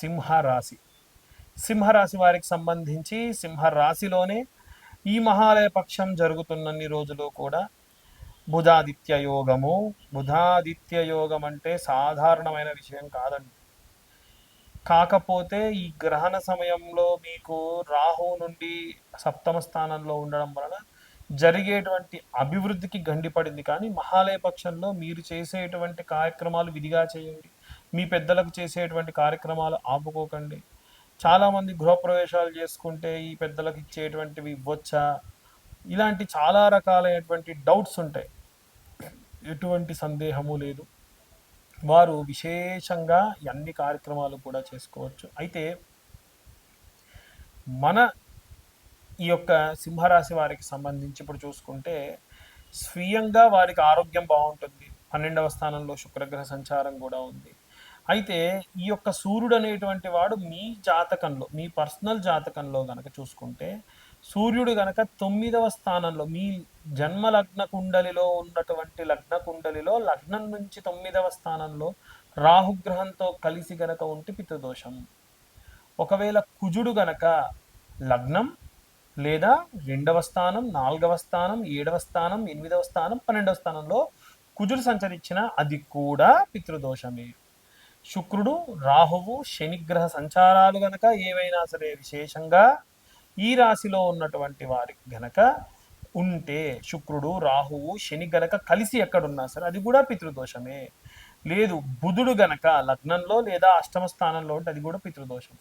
సింహరాశి. సింహరాశి వారికి సంబంధించి సింహరాశిలోనే ఈ మహాలయ పక్షం జరుగుతున్నన్ని రోజులు కూడా బుధాదిత్య యోగము. బుధాదిత్య యోగం అంటే సాధారణమైన విషయం కాదండి. కాకపోతే ఈ గ్రహణ సమయంలో మీకు రాహు నుండి సప్తమ స్థానంలో ఉండడం వలన జరిగేటువంటి అభివృద్ధికి గండిపడింది. కానీ మహాలయ పక్షంలో మీరు చేసేటువంటి కార్యక్రమాలు విధిగా చేయండి. మీ పెద్దలకు చేసేటువంటి కార్యక్రమాలు ఆపుకోకండి. చాలామంది గృహప్రవేశాలు చేసుకుంటే ఈ పెద్దలకు ఇచ్చేటువంటివి ఇవ్వచ్చా? ఇలాంటి చాలా రకాలైనటువంటి డౌట్స్ ఉంటాయి. ఎటువంటి సందేహము లేదు. వారు విశేషంగా అన్ని కార్యక్రమాలు కూడా చేసుకోవచ్చు. అయితే మన ఈ యొక్క సింహరాశి వారికి సంబంధించి ఇప్పుడు చూసుకుంటే స్వీయంగా వారికి ఆరోగ్యం బాగుంటుంది. పన్నెండవ స్థానంలో శుక్రగ్రహ సంచారం కూడా ఉంది. అయితే ఈ యొక్క సూర్యుడు అనేటువంటి వాడు మీ జాతకంలో మీ పర్సనల్ జాతకంలో గనక చూసుకుంటే సూర్యుడు గనక తొమ్మిదవ స్థానంలో మీ జన్మ లగ్న కుండలిలో ఉన్నటువంటి లగ్న కుండలిలో లగ్నం నుంచి తొమ్మిదవ స్థానంలో రాహుగ్రహంతో కలిసి గనక ఉంటే పితృదోషం. ఒకవేళ కుజుడు గనక లగ్నం లేదా రెండవ స్థానం నాలుగవ స్థానం ఏడవ స్థానం ఎనిమిదవ స్థానం పన్నెండవ స్థానంలో కుజుడు సంచరించిన అది కూడా పితృదోషమే. శుక్రుడు రాహువు శనిగ్రహ సంచారాలు గనక ఏవైనా సరే విశేషంగా ఈ రాశిలో ఉన్నటువంటి వారికి గనక ఉంటే శుక్రుడు రాహువు శని గనక కలిసి ఎక్కడున్నా సరే అది కూడా పితృదోషమే. లేదు బుధుడు గనక లగ్నంలో లేదా అష్టమ స్థానంలో ఉంటే అది కూడా పితృదోషం.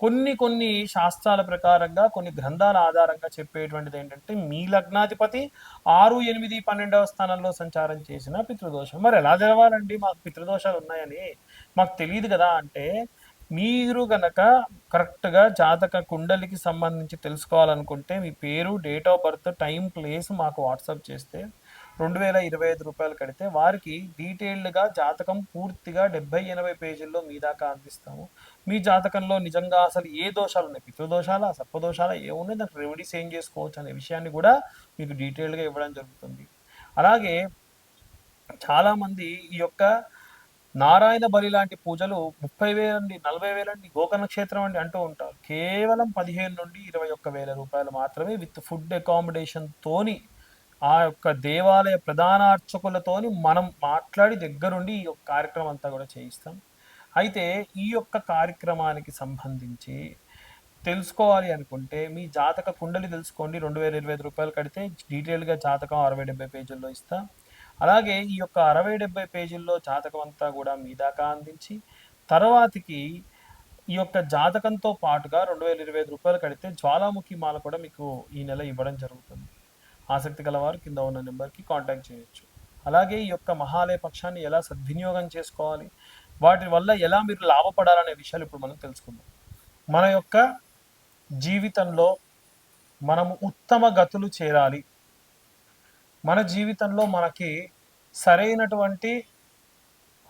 కొన్ని కొన్ని శాస్త్రాల ప్రకారంగా కొన్ని గ్రంథాల ఆధారంగా చెప్పేటువంటిది ఏంటంటే మీ లగ్నాధిపతి ఆరు ఎనిమిది పన్నెండవ స్థానంలో సంచారం చేసిన పితృదోషం. మరి ఎలా తెలవాలండి? మాకు పితృదోషాలు ఉన్నాయని. మాకు తెలియదు కదా అంటే మీరు గనక కరెక్ట్గా జాతక కుండలికి సంబంధించి తెలుసుకోవాలనుకుంటే మీ పేరు date of birth time place మాకు వాట్సాప్ చేస్తే రెండు వేల ఇరవై ఐదు రూపాయలు కడితే వారికి డీటెయిల్డ్గా జాతకం పూర్తిగా డెబ్బై ఎనభై పేజీల్లో మీ దాకా అందిస్తాము. మీ జాతకంలో నిజంగా అసలు ఏ దోషాలు ఉన్నాయి? పితృదోషాల సర్పదోషాల ఏమున్నాయి? దానికి రెమెడీస్ ఏం చేసుకోవచ్చు అనే విషయాన్ని కూడా మీకు డీటెయిల్డ్గా ఇవ్వడం జరుగుతుంది. అలాగే చాలామంది ఈ యొక్క నారాయణ బలి లాంటి పూజలు ముప్పై వేలండి నలభై వేలండి గోకర్ణ క్షేత్రం అండి అంటూ ఉంటారు. కేవలం పదిహేను నుండి ఇరవై ఒక్క వేల రూపాయలు మాత్రమే విత్ ఫుడ్ అకామిడేషన్ తోని ఆ యొక్క దేవాలయ ప్రధాన అర్చకులతోని మనం మాట్లాడి దగ్గరుండి ఈ యొక్క కార్యక్రమం అంతా కూడా చేయిస్తాం. అయితే ఈ యొక్క కార్యక్రమానికి సంబంధించి తెలుసుకోవాలి అనుకుంటే మీ జాతక కుండలి తెలుసుకోండి. రెండు వేల ఇరవై ఐదు రూపాయలు కడితే డీటెయిల్గా జాతకం అరవై డెబ్బై పేజీల్లో ఇస్తాం. అలాగే ఈ యొక్క అరవై డెబ్బై పేజీల్లో జాతకం అంతా కూడా మీ దాకా అందించి తర్వాతికి ఈ యొక్క జాతకంతో పాటుగా రెండు వేల ఇరవై ఐదు రూపాయలు కడితే జ్వాలాముఖి మాల కూడా మీకు ఈ నెల ఇవ్వడం జరుగుతుంది. ఆసక్తి గలవారు కింద ఉన్న నెంబర్కి కాంటాక్ట్ చేయొచ్చు. అలాగే ఈ యొక్క మహాలయ పక్షాన్ని ఎలా సద్వినియోగం చేసుకోవాలి వాటి వల్ల ఎలా మీరు లాభపడాలనే విషయాలు ఇప్పుడు మనం తెలుసుకుందాం. మన యొక్క జీవితంలో మనము ఉత్తమ గతులు చేరాలి. మన జీవితంలో మనకి సరైనటువంటి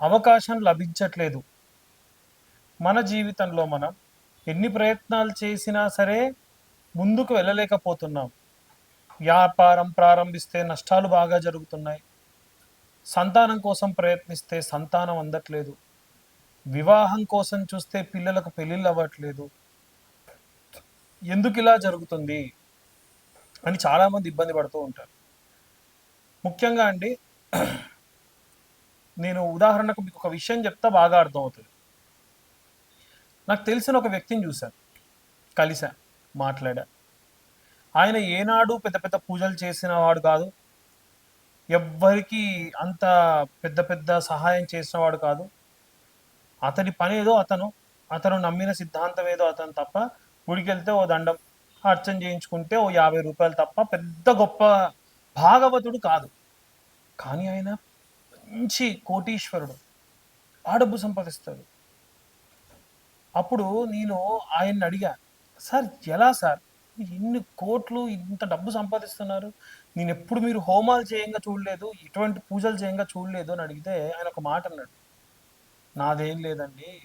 అవకాశం లభించట్లేదు. మన జీవితంలో మనం ఎన్ని ప్రయత్నాలు చేసినా సరే ముందుకు వెళ్ళలేకపోతున్నాం. వ్యాపారం ప్రారంభిస్తే నష్టాలు బాగా జరుగుతున్నాయి. సంతానం కోసం ప్రయత్నిస్తే సంతానం అందట్లేదు. వివాహం కోసం చూస్తే పిల్లలకు పెళ్ళిళ్ళు అవ్వట్లేదు. ఎందుకు ఇలా జరుగుతుంది అని చాలామంది ఇబ్బంది పడుతూ ఉంటారు. ముఖ్యంగా అండి నేను ఉదాహరణకు మీకు ఒక విషయం చెప్తా బాగా అర్థమవుతుంది. నాకు తెలిసిన ఒక వ్యక్తిని చూశాను కలిసా మాట్లాడా. ఆయన ఏనాడు పెద్ద పెద్ద పూజలు చేసిన వాడు కాదు ఎవ్వరికి అంత పెద్ద పెద్ద సహాయం చేసినవాడు కాదు. అతని పని ఏదో అతను అతను నమ్మిన సిద్ధాంతం ఏదో అతను తప్ప గుడికి వెళ్తే ఓ దండం అర్చన చేయించుకుంటే ఓ యాభై రూపాయలు తప్ప పెద్ద గొప్ప భాగవతుడు కాదు. కానీ ఆయన మంచి కోటీశ్వరుడు. ఆ డబ్బు సంపాదిస్తాడు. అప్పుడు నేను ఆయన్ని అడిగా సార్ ఎలా సార్? ఇన్ని కోట్లు ఇంత డబ్బు సంపాదిస్తున్నారు. నేను ఎప్పుడు మీరు హోమాలు చేయంగా చూడలేదు ఎటువంటి పూజలు చేయంగా చూడలేదు అని అడిగితే ఆయన ఒక మాట అన్నాడు. నాదేం లేదండి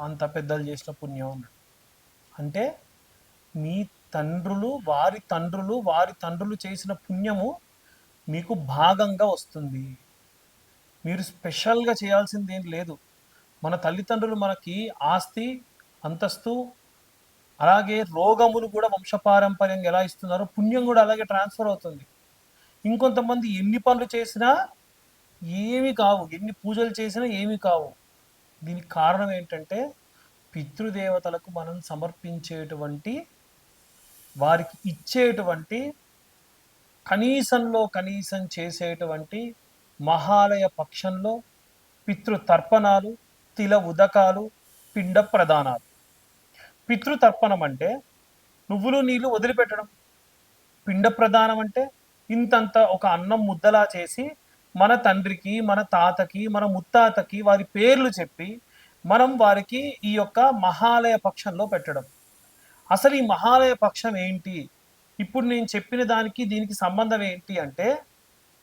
అంత పెద్దలు చేసిన పుణ్యం అన్నాడు. అంటే మీ తండ్రులు వారి తండ్రులు వారి తండ్రులు చేసిన పుణ్యము మీకు భాగంగా వస్తుంది. మీరు స్పెషల్గా చేయాల్సింది ఏం లేదు. మన తల్లిదండ్రులు మనకి ఆస్తి అంతస్తు అలాగే రోగములు కూడా వంశపారంపర్యంగా ఎలా ఇస్తున్నారో పుణ్యం కూడా అలాగే ట్రాన్స్ఫర్ అవుతుంది. ఇంకొంతమంది ఎన్ని పనులు చేసినా ఏమి కావు. ఎన్ని పూజలు చేసినా ఏమి కావు. దీనికి కారణం ఏంటంటే పితృదేవతలకు మనం సమర్పించేటువంటి వారికి ఇచ్చేటువంటి కనీసంలో కనీసం చేసేటువంటి మహాలయ పక్షంలో పితృతర్పణాలు తిల ఉదకాలు పిండ ప్రదానాలు. పితృతర్పణం అంటే నువ్వులు నీళ్ళు వదిలిపెట్టడం. పిండ ప్రదానం అంటే ఇంతంత ఒక అన్నం ముద్దలా చేసి మన తండ్రికి మన తాతకి మన ముత్తాతకి వారి పేర్లు చెప్పి మనం వారికి ఈ యొక్క మహాలయ పక్షంలో పెట్టడం. అసలు ఈ మహాలయ పక్షం ఏంటి? ఇప్పుడు నేను చెప్పిన దానికి దీనికి సంబంధం ఏంటి అంటే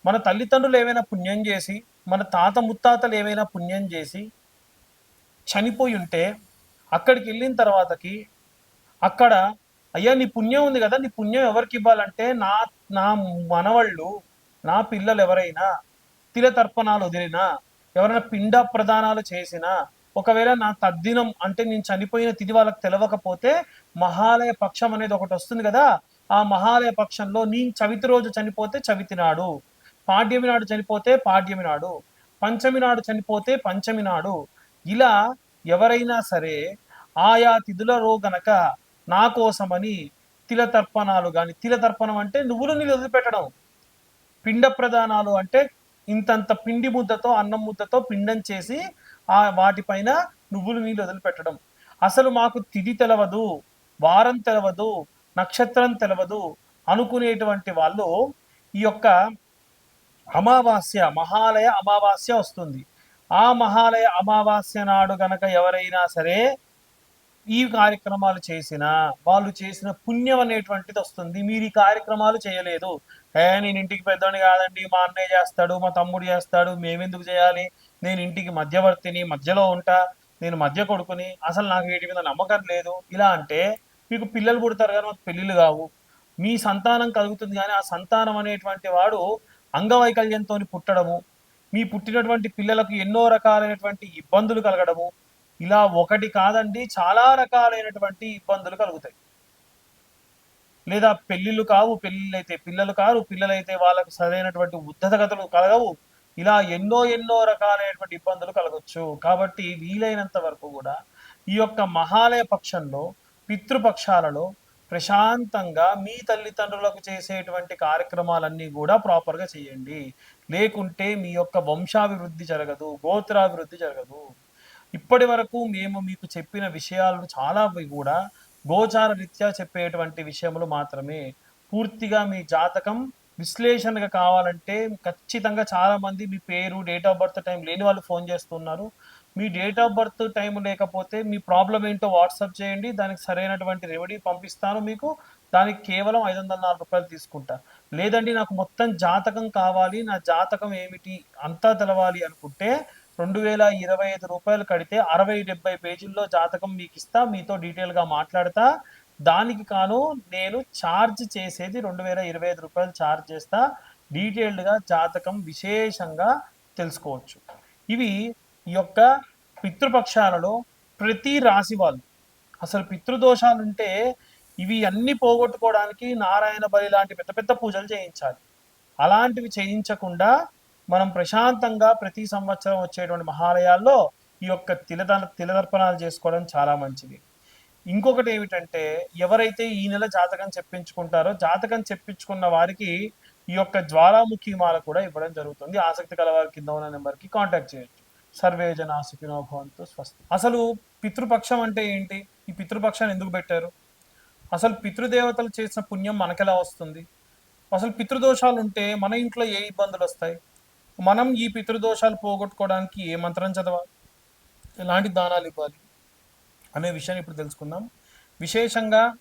మన తల్లిదండ్రులు ఏమైనా పుణ్యం చేసి మన తాత ముత్తాతలు ఏమైనా పుణ్యం చేసి చనిపోయి ఉంటే అక్కడికి వెళ్ళిన తర్వాతకి అక్కడ అయ్యా నీ పుణ్యం ఉంది కదా నీ పుణ్యం ఎవరికి ఇవ్వాలంటే నా నా మనవళ్ళు నా పిల్లలు ఎవరైనా తిలతర్పణాలు వదిలినా ఎవరైనా పిండ ప్రదానాలు చేసినా ఒకవేళ నా తద్దినం అంటే నేను చనిపోయిన తిది వాళ్ళకి తెలవకపోతే మహాలయ పక్షం అనేది ఒకటి వస్తుంది కదా ఆ మహాలయ పక్షంలో నీ చవితి రోజు చనిపోతే చవితి నాడు పాడ్యమి నాడు చనిపోతే పాడ్యమి నాడు పంచమి నాడు చనిపోతే పంచమి నాడు ఇలా ఎవరైనా సరే ఆయా తిథులలో గనక నా కోసమని తిల తర్పణాలు కానీ తిల తర్పణం అంటే నువ్వులు నీళ్ళు వదిలిపెట్టడం పిండ ప్రదానాలు అంటే ఇంతంత పిండి ముద్దతో అన్నం ముద్దతో పిండం చేసి ఆ వాటిపైన నువ్వులు నీళ్ళు వదిలిపెట్టడం. అసలు మాకు తిథి తెలవదు. వారం తెలవదు నక్షత్రం తెలవదు అనుకునేటువంటి వాళ్ళు ఈ యొక్క అమావాస్య మహాలయ అమావాస్య వస్తుంది. ఆ మహాలయ అమావాస్య నాడు గనక ఎవరైనా సరే ఈ కార్యక్రమాలు చేసినా వాళ్ళు చేసిన పుణ్యం అనేటువంటిది వస్తుంది. మీరు ఈ కార్యక్రమాలు చేయలేదు. ఏ నేను ఇంటికి పెద్దోని కాదండి మా అన్నయ్య చేస్తాడు మా తమ్ముడు చేస్తాడు మేమెందుకు చేయాలి? నేను ఇంటికి మధ్యవర్తిని మధ్యలో ఉంటా నేను మధ్య కొడుకుని అసలు నాకు వీటి మీద నమ్మకం లేదు. ఇలా అంటే మీకు పిల్లలు పుడతారు కానీ మాకు పెళ్ళిళ్ళు కావు. మీ సంతానం కలుగుతుంది కానీ ఆ సంతానం అనేటువంటి వాడు అంగవైకల్యంతో పుట్టడము మీ పుట్టినటువంటి పిల్లలకు ఎన్నో రకాలైనటువంటి ఇబ్బందులు కలగడము ఇలా ఒకటి కాదండి చాలా రకాలైనటువంటి ఇబ్బందులు కలుగుతాయి. లేదా పెళ్ళిళ్ళు కావు పెళ్ళిళ్ళు అయితే పిల్లలు కారు పిల్లలైతే వాళ్ళకు సరైనటువంటి ఉద్ధతగతలు కలగవు. ఇలా ఎన్నో ఎన్నో రకాలైనటువంటి ఇబ్బందులు కలగచ్చు. కాబట్టి వీలైనంత వరకు కూడా ఈ యొక్క మహాలయ పక్షంలో పితృపక్షాలలో ప్రశాంతంగా మీ తల్లిదండ్రులకు చేసేటువంటి కార్యక్రమాలన్నీ కూడా ప్రాపర్గా చేయండి. లేకుంటే మీ యొక్క వంశాభివృద్ధి జరగదు గోత్రాభివృద్ధి జరగదు. ఇప్పటి వరకు మేము మీకు చెప్పిన విషయాలను చాలా కూడా గోచార రీత్యా చెప్పేటువంటి విషయములు మాత్రమే. పూర్తిగా మీ జాతకం విశ్లేషణగా కావాలంటే ఖచ్చితంగా చాలామంది మీ పేరు డేట్ ఆఫ్ బర్త్ టైం లేని వాళ్ళు ఫోన్ చేస్తున్నారు. మీ డేట్ ఆఫ్ బర్త్ టైం లేకపోతే మీ ప్రాబ్లం ఏంటో వాట్సాప్ చేయండి. దానికి సరైనటువంటి రెమెడీ పంపిస్తాను మీకు. దానికి కేవలం ఐదు వందల నాలుగు రూపాయలు తీసుకుంటా. లేదండి నాకు మొత్తం జాతకం కావాలి. నా జాతకం ఏమిటి అంతా తెలవాలి అనుకుంటే రెండు వేల ఇరవై ఐదు రూపాయలు కడితే అరవై డెబ్బై పేజీల్లో జాతకం మీకు ఇస్తా. మీతో డీటెయిల్గా మాట్లాడతా. దానికి కాను నేను ఛార్జ్ చేసేది రెండు వేల ఇరవై ఐదు రూపాయలు ఛార్జ్ చేస్తా. డీటెయిల్డ్గా జాతకం విశేషంగా తెలుసుకోవచ్చు. ఇవి ఈ యొక్క పితృపక్షాలలో ప్రతి రాశి వాళ్ళు. అసలు పితృదోషాలు ఉంటే ఇవి అన్ని పోగొట్టుకోవడానికి నారాయణ బలి లాంటి పెద్ద పెద్ద పూజలు చేయించాలి. అలాంటివి చేయించకుండా మనం ప్రశాంతంగా ప్రతి సంవత్సరం వచ్చేటువంటి మహాలయాల్లో ఈ యొక్క తిలద తిలదర్పణాలు చేసుకోవడం చాలా మంచిది. ఇంకొకటి ఏమిటంటే ఎవరైతే ఈ నెల జాతకం చెప్పించుకుంటారో జాతకం చెప్పించుకున్న వారికి ఈ యొక్క జ్వాలాముఖి మాల కూడా ఇవ్వడం జరుగుతుంది. ఆసక్తి కల వారి కింద ఉన్న నెంబర్కి కాంటాక్ట్ చేయొచ్చు. సర్వే జనా సుఖినో భవంతు స్వస్తి. అసలు పితృపక్షం అంటే ఏంటి? ఈ పితృపక్షాన్ని ఎందుకు పెట్టారు? అసలు పితృదేవతలు చేసిన పుణ్యం మనకెలా వస్తుంది? అసలు పితృదోషాలు ఉంటే మన ఇంట్లో ఏ ఇబ్బందులు వస్తాయి? మనం ఈ పితృదోషాలు పోగొట్టుకోవడానికి ఏ మంత్రం చదవాలి? ఎలాంటి దానాలు ఇవ్వాలి? అనే విషయాన్ని ఇప్పుడు తెలుసుకుందాం. విశేషంగా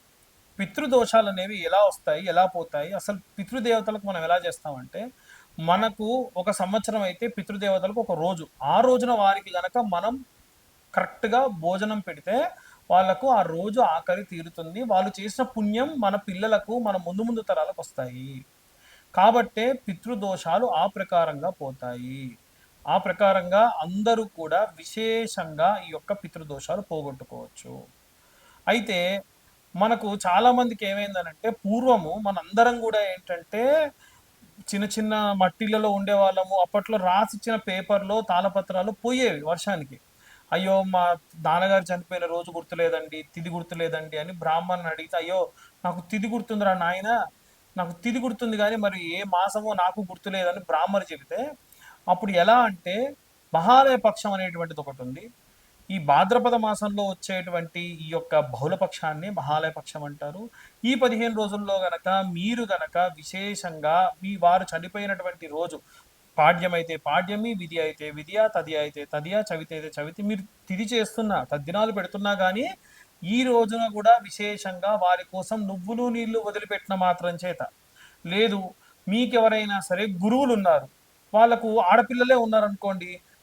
పితృదోషాలు అనేవి ఎలా వస్తాయి? ఎలా పోతాయి? అసలు పితృదేవతలకు మనం ఎలా చేస్తామంటే మనకు ఒక సంవత్సరం అయితే పితృదేవతలకు ఒక రోజు. ఆ రోజున వారికి గనక మనం కరెక్ట్గా భోజనం పెడితే వాళ్ళకు ఆ రోజు ఆకలి తీరుతుంది. వాళ్ళు చేసిన పుణ్యం మన పిల్లలకు మన ముందు ముందు తరాలకు వస్తాయి. కాబట్టే పితృదోషాలు ఆ ప్రకారంగా పోతాయి. ఆ ప్రకారంగా అందరూ కూడా విశేషంగా ఈ యొక్క పితృదోషాలు పోగొట్టుకోవచ్చు. అయితే మనకు చాలా మందికి ఏమైందనంటే పూర్వము మనందరం కూడా ఏంటంటే చిన్న చిన్న మట్టిలలో ఉండేవాళ్ళము. అప్పట్లో రాసిచ్చిన పేపర్లో తాళపత్రాలు పోయేవి వర్షానికి. అయ్యో మా నాన్నగారు చనిపోయిన రోజు గుర్తులేదండి తిది గుర్తులేదండి అని బ్రాహ్మణ్ని అడిగితే అయ్యో నాకు తిది గుర్తుందిరా నాయన నాకు తిది గుర్తుంది కానీ మరి ఏ మాసమో నాకు గుర్తులేదని బ్రాహ్మణ్ చెబితే అప్పుడు ఎలా అంటే మహాలయ పక్షం అనేటువంటిది ఒకటి ఉంది. ఈ భాద్రపద మాసంలో వచ్చేటువంటి ఈ యొక్క బహుళపక్షాన్ని మహాలయ పక్షం అంటారు. ఈ పదిహేను రోజుల్లో గనక మీరు గనక విశేషంగా మీ వారు చనిపోయినటువంటి రోజు పాడ్యమైతే పాడ్యమి విధి అయితే విధియా తది అయితే తదియా చవితి అయితే చవితి మీరు తిది చేస్తున్నా తద్దినాలు పెడుతున్నా కానీ ఈ రోజున కూడా విశేషంగా వారి కోసం నువ్వులు నీళ్ళు వదిలిపెట్టిన మాత్రం చేత. లేదు మీకెవరైనా సరే గురువులు ఉన్నారు వాళ్ళకు ఆడపిల్లలే ఉన్నారనుకోండి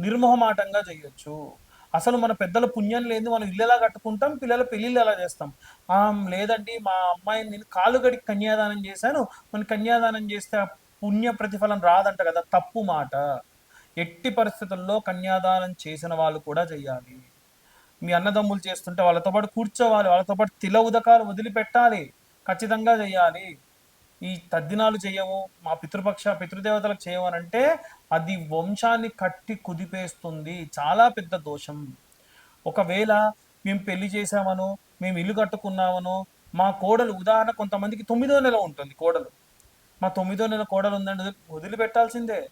నిర్మోహమాటంగా చేయొచ్చు. అసలు మన పెద్దల పుణ్యం లేదు మనం ఇల్లు ఎలా కట్టుకుంటాం పిల్లల పెళ్ళిళ్ళు ఎలా చేస్తాం? ఆ, లేదండి మా అమ్మాయిని నేను కాలు గడికి కన్యాదానం చేశాను. మన కన్యాదానం చేస్తే ఆ పుణ్య ప్రతిఫలం రాదంట కదా తప్పు మాట. ఎట్టి పరిస్థితుల్లో కన్యాదానం చేసిన వాళ్ళు కూడా చెయ్యాలి మీ అన్నదమ్ములు చేస్తుంటే వాళ్ళతో పాటు కూర్చోవాలి వాళ్ళతో పాటు తిల ఉదకాలు వదిలిపెట్టాలి. ఖచ్చితంగా చేయాలి. ఈ తద్దినాలు చేయము మా పితృపక్ష పితృదేవతలకు చేయమనంటే అది వంశాన్ని కట్టి కుదిపేస్తుంది. చాలా పెద్ద దోషం. ఒకవేళ మేము పెళ్ళి చేసామను మేము ఇల్లు కట్టుకున్నామను మా కోడలు ఉదాహరణ కొంతమందికి తొమ్మిదో నెల ఉంటుంది కోడలు. మా తొమ్మిదో నెల కోడలు ఉందండి వదిలిపెట్టాల్సిందే.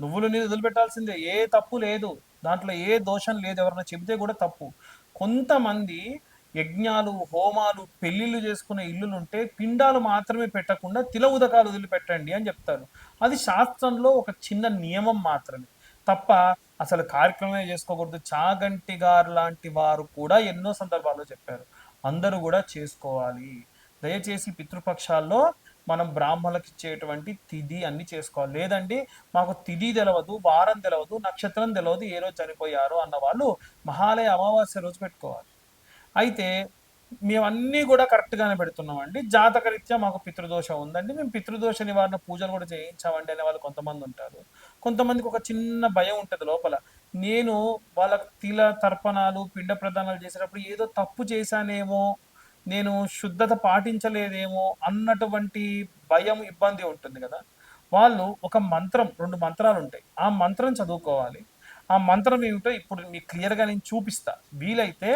నువ్వులు నీళ్ళు వదిలిపెట్టాల్సిందే. ఏ తప్పు లేదు. దాంట్లో ఏ దోషం లేదు. ఎవరైనా చెబితే కూడా తప్పు. కొంతమంది యజ్ఞాలు హోమాలు పెళ్ళిళ్ళు చేసుకునే ఇల్లులు ఉంటే పిండాలు మాత్రమే పెట్టకుండా తిల ఉదకాలు వదిలిపెట్టండి అని చెప్తారు. అది శాస్త్రంలో ఒక చిన్న నియమం మాత్రమే. తప్ప అసలు కార్యక్రమమే చేసుకోకూడదు. చాగంటి గారు లాంటి వారు కూడా ఎన్నో సందర్భాల్లో చెప్పారు. అందరూ కూడా చేసుకోవాలి. దయచేసి పితృపక్షాల్లో మనం బ్రాహ్మణులకు ఇచ్చేటువంటి తిథి అన్ని చేసుకోవాలి. లేదండి మాకు తిథి తెలవదు వారం తెలవదు నక్షత్రం తెలవదు ఏ రోజు చనిపోయారు అన్న వాళ్ళు మహాలయ అమావాస్య రోజు పెట్టుకోవాలి. అయితే మేము అన్నీ కూడా కరెక్ట్గానే పెడుతున్నామండి. జాతకరీత్యా మాకు పితృదోషం ఉందండి. మేము పితృదోష నివారణ పూజలు కూడా చేయించామండి అనే వాళ్ళు కొంతమంది ఉంటారు. కొంతమందికి ఒక చిన్న భయం ఉంటుంది లోపల. నేను వాళ్ళ తిల తర్పణాలు పిండ ప్రదానాలు చేసేటప్పుడు ఏదో తప్పు చేశానేమో నేను శుద్ధత పాటించలేదేమో అన్నటువంటి భయం ఇబ్బంది ఉంటుంది కదా. వాళ్ళు ఒక మంత్రం రెండు మంత్రాలు ఉంటాయి. ఆ మంత్రం చదువుకోవాలి. ఆ మంత్రం ఏమిటో ఇప్పుడు మీకు క్లియర్గా నేను చూపిస్తా. వీలైతే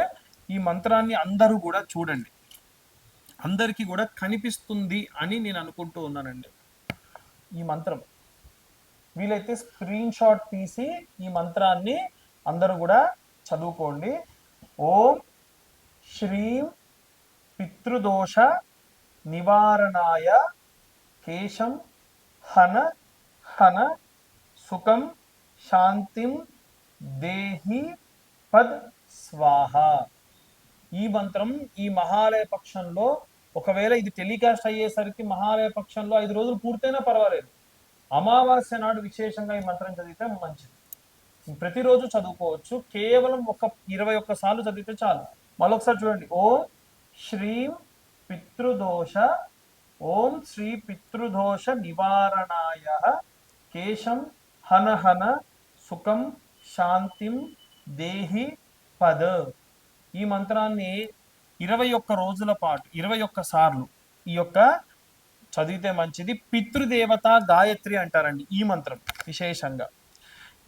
ఈ మంత్రాన్ని అందరూ కూడా చూడండి. అందరికీ కూడా కనిపిస్తుంది అని నేను అనుకుంటూ ఉన్నానండి. ఈ మంత్రం. వీలైతే స్క్రీన్ షాట్ తీసి ఈ మంత్రాన్ని అందరూ కూడా చదువుకోండి. ఓం శ్రీం పితృదోష నివారణాయ కేశం హన హన సుఖం శాంతిం దేహి పద్ స్వాహ. ఈ మంత్రం ఈ మహాలయ పక్షంలో ఒకవేళ ఇది టెలికాస్ట్ అయ్యేసరికి మహాలయ పక్షంలో ఐదు రోజులు పూర్తయినా పర్వాలేదు. అమావాస్య నాడు విశేషంగా ఈ మంత్రం చదివితే మంచిది. ప్రతిరోజు చదువుకోవచ్చు. కేవలం ఒక ఇరవై ఒక్క సార్లు చదివితే చాలు. మరొకసారి చూడండి. ఓం శ్రీం పితృదోష ఓం శ్రీ పితృదోష నివారణాయ. కేశం హనహన సుఖం శాంతిం దేహి పద. ఈ మంత్రాన్ని ఇరవై ఒక్క రోజుల పాటు ఇరవై ఒక్క సార్లు ఈ యొక్క చదివితే మంచిది. పితృదేవత గాయత్రి అంటారండి ఈ మంత్రం విశేషంగా.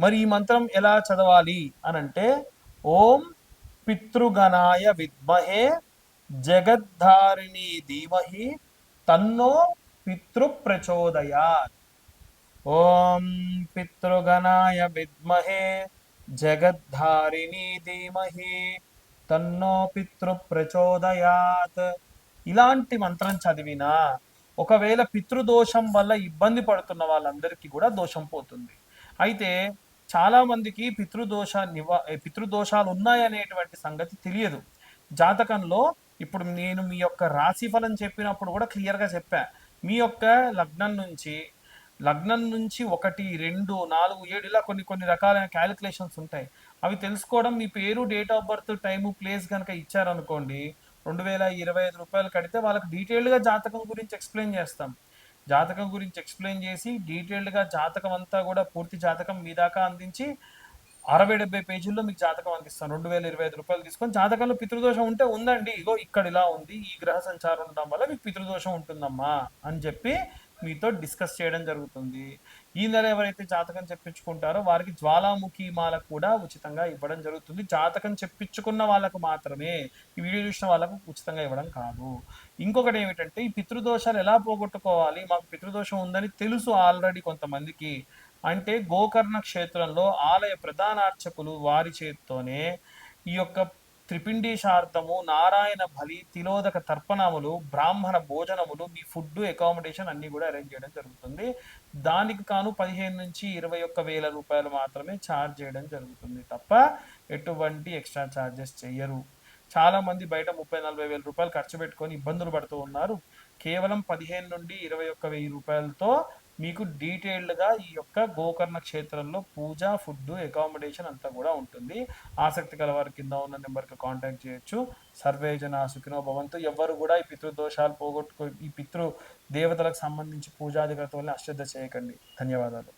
మరి ఈ మంత్రం ఎలా చదవాలి అని అంటే ఓం పితృగణాయ విద్మహే జగద్ధారిణి ధీమహి తన్నో పితృ ప్రచోదయాత్ ఓం పితృగణాయ విద్మహే జగద్ధారిణి ధీమహి తన్నో పితృ ప్రచోదయాత్ ఇలాంటి మంత్రం చదివినా ఒకవేళ పితృదోషం వల్ల ఇబ్బంది పడుతున్న వాళ్ళందరికీ కూడా దోషం పోతుంది. అయితే చాలా మందికి పితృదోష నివా పితృదోషాలు ఉన్నాయనేటువంటి సంగతి తెలియదు. జాతకంలో ఇప్పుడు నేను మీ యొక్క రాశి ఫలం చెప్పినప్పుడు కూడా క్లియర్గా చెప్పా. మీ యొక్క లగ్నం నుంచి లగ్నం నుంచి ఒకటి రెండు నాలుగు ఏడు ఇలా కొన్ని కొన్ని రకాలైన క్యాలిక్యులేషన్స్ ఉంటాయి. అవి తెలుసుకోవడం మీ పేరు date of birth time place కనుక ఇచ్చారనుకోండి రెండు వేల ఇరవై ఐదు రూపాయలు కడితే వాళ్ళకి డీటెయిల్డ్గా జాతకం గురించి ఎక్స్ప్లెయిన్ చేస్తాం. జాతకం గురించి ఎక్స్ప్లెయిన్ చేసి డీటెయిల్డ్గా జాతకం అంతా కూడా పూర్తి జాతకం మీ దాకా అందించి అరవై డెబ్బై పేజీల్లో మీకు జాతకం అందిస్తాను. రెండు వేల ఇరవై ఐదు రూపాయలు తీసుకొని జాతకంలో పితృదోషం ఉంటే ఉందండి. ఇగో ఇక్కడ ఇలా ఉంది ఈ గ్రహ సంచారం ఉండడం వల్ల మీకు పితృదోషం ఉంటుందమ్మా అని చెప్పి మీతో డిస్కస్ చేయడం జరుగుతుంది. ఈ నెల ఎవరైతే జాతకం చెప్పించుకుంటారో వారికి జ్వాలాముఖి మాల కూడా ఉచితంగా ఇవ్వడం జరుగుతుంది. జాతకం చెప్పించుకున్న వాళ్ళకు మాత్రమే ఈ వీడియో చూసిన వాళ్ళకు ఉచితంగా ఇవ్వడం కాదు. ఇంకొకటి ఏమిటంటే ఈ పితృదోషాలు ఎలా పోగొట్టుకోవాలి? మాకు పితృదోషం ఉందని తెలుసు ఆల్రెడీ కొంతమందికి. అంటే గోకర్ణ క్షేత్రంలో ఆలయ ప్రధానార్చకులు వారి చేత్తోనే ఈ యొక్క త్రిపిండీశార్థము నారాయణ బలి తిలోదక తర్పణములు బ్రాహ్మణ భోజనములు మీ ఫుడ్ అకామిడేషన్ అన్ని కూడా అరేంజ్ చేయడం జరుగుతుంది. దానికి కాను పదిహేను నుంచి ఇరవై ఒక్క వేల రూపాయలు మాత్రమే ఛార్జ్ చేయడం జరుగుతుంది తప్ప ఎటువంటి ఎక్స్ట్రా ఛార్జెస్ చేయరు చాలా మంది బయట ముప్పై నలభై వేల రూపాయలు ఖర్చు పెట్టుకొని ఇబ్బందులు పడుతూ ఉన్నారు. కేవలం పదిహేను నుండి ఇరవై ఒక్క వెయ్యి రూపాయలతో మీకు డీటెయిల్డ్గా ఈ యొక్క గోకర్ణ క్షేత్రంలో పూజ ఫుడ్ అకామిడేషన్ అంతా కూడా ఉంటుంది. ఆసక్తి గల వారి కింద ఉన్న నెంబర్కి కాంటాక్ట్ చేయొచ్చు. సర్వే జన సుఖినో భవంతు. ఎవరు కూడా ఈ పితృదోషాలు పోగొట్టుకో ఈ పితృ దేవతలకు సంబంధించి పూజాది అశ్రద్ధ చేయకండి. ధన్యవాదాలు.